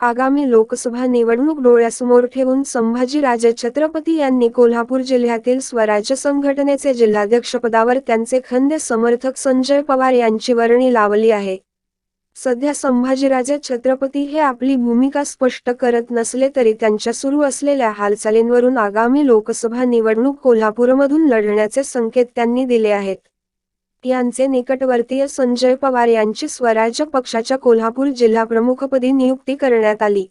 आगामी लोकसभा निवडणूक डोळ्यासमोर ठेवून संभाजीराजे छत्रपती यांनी कोल्हापूर जिल्ह्यातील स्वराज्य संघटनेचे जिल्हाध्यक्षपदावर त्यांचे खंदे समर्थक संजय पवार यांची वर्णी लावली आहे. सध्या संभाजीराजे छत्रपती हे आपली भूमिका स्पष्ट करत नसले तरी त्यांच्या सुरू असलेल्या हालचालींवरून आगामी लोकसभा निवडणूक कोल्हापूरमधून लढण्याचे संकेत त्यांनी दिले आहेत. यांचे निकटवर्तीय संजय पवार यांची स्वराज्य पक्षाच्या कोल्हापूर जिल्हाप्रमुखपदी नियुक्ती करण्यात आली.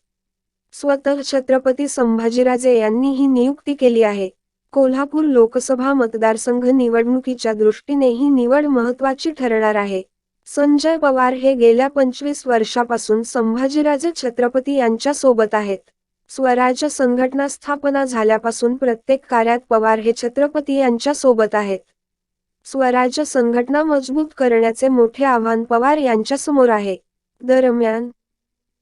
स्वतः छत्रपती संभाजीराजे यांनी ही नियुक्ती केली आहे. कोल्हापूर लोकसभा मतदारसंघ निवडणुकीच्या दृष्टीने ही निवड महत्वाची ठरणार आहे. संजय पवार हे गेल्या पंचवीस वर्षापासून संभाजीराजे छत्रपती यांच्या सोबत आहेत. स्वराज्य संघटना स्थापना झाल्यापासून प्रत्येक कार्यात पवार हे छत्रपती यांच्या सोबत आहेत. स्वराज्य संघटना मजबूत करण्याचे मोठे आव्हान पवार यांच्यासमोर आहे. दरम्यान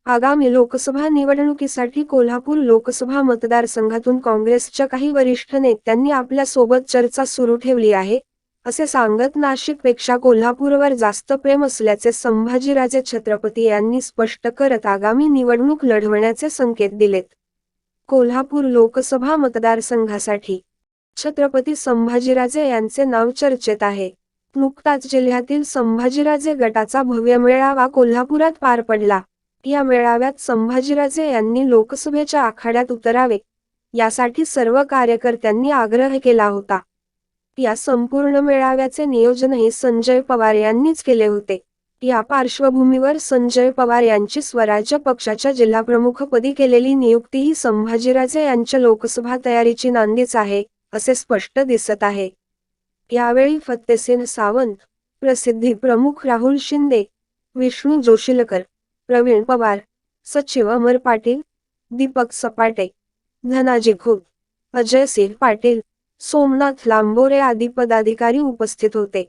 आगामी लोकसभा निवडणुकीसाठी कोल्हापूर लोकसभा मतदारसंघातून काँग्रेसच्या काही वरिष्ठ नेत्यांनी आपल्यासोबत चर्चा सुरू ठेवली आहे असे सांगत नाशिकपेक्षा कोल्हापूरवर जास्त प्रेम असल्याचे संभाजीराजे छत्रपती यांनी स्पष्ट करत आगामी निवडणूक लढवण्याचे संकेत दिलेत. कोल्हापूर लोकसभा मतदारसंघासाठी छत्रपती संभाजीराजे यांचे नाव चर्चेत आहे. नुकताच जिल्ह्यातील संभाजीराजे गटाचा भव्य मेळावा कोल्हापुरात पार पडला. या मेळाव्यात संभाजीराजे यांनी लोकसभेच्या आखाड्यात उतरावे यासाठी सर्व कार्यकर्त्यांनी आग्रह केला होता. या संपूर्ण मेळाव्याचे नियोजनही संजय पवार यांनीच केले होते. या पार्श्वभूमीवर संजय पवार यांची स्वराज्य पक्षाच्या जिल्हाप्रमुखपदी केलेली नियुक्ती ही संभाजीराजे यांच्या लोकसभा तयारीची नांदीच आहे. असे स्पष्ट दिसत आहे. यावेळी फत्तेसिंह सावंत प्रसिद्धी प्रमुख राहुल शिंदे विष्णू जोशीलकर प्रवीण पवार सचिव अमर पाटील दीपक सपाटे धनाजी खोत अजय सिंह पाटील सोमनाथ लांबोरे आदी पदाधिकारी उपस्थित होते.